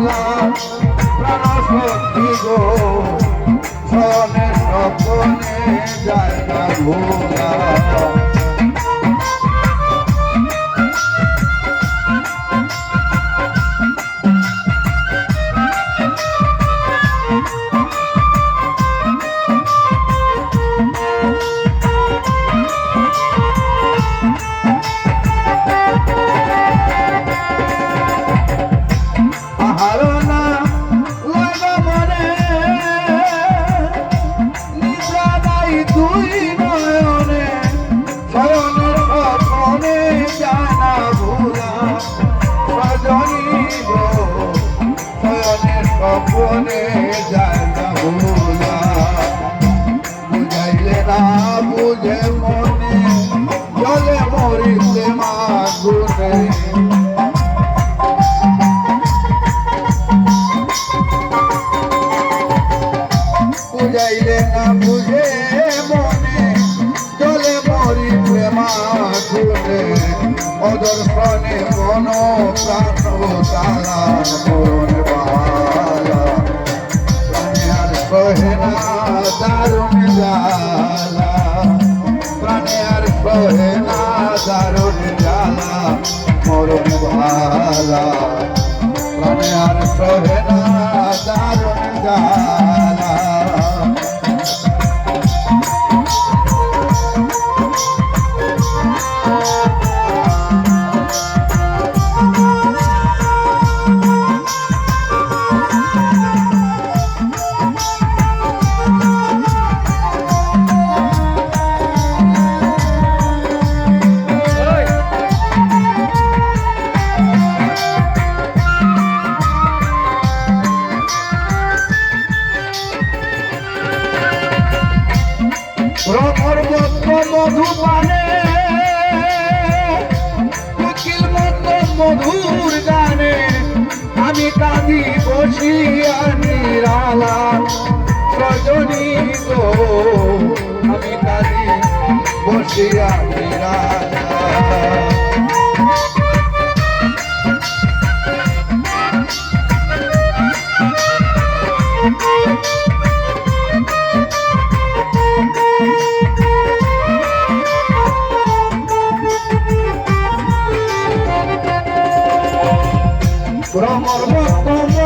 হারাইলাম প্রাণ শক্তি গো সনে সপনে যায় না ভোলা শয়নের স্বপনে জানা ভুলা। বুঝাইলে না, বুঝে মনে চলে মরিতে মাগুনে। বুঝাইলে না, বুঝে মনে চলে মরি প্রেমাগুনে অদর্শনে মন প্রাণ তালা কাঁদি বসিয়া নিরালা সজনী গো আমি কাঁদি বসিয়া নিরালা ভ্রমর মত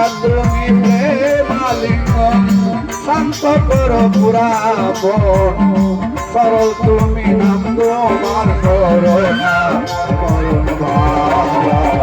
প্রিয়া তুমি প্রেমালিঙ্গন শান্ত করো পুরাপন সরল তুমি নাম তোমার করুণ বাবা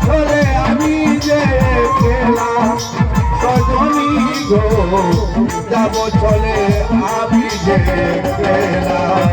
চলে আমি যে পেলাম সজনী গো যাব চলে আমি যে পেলাম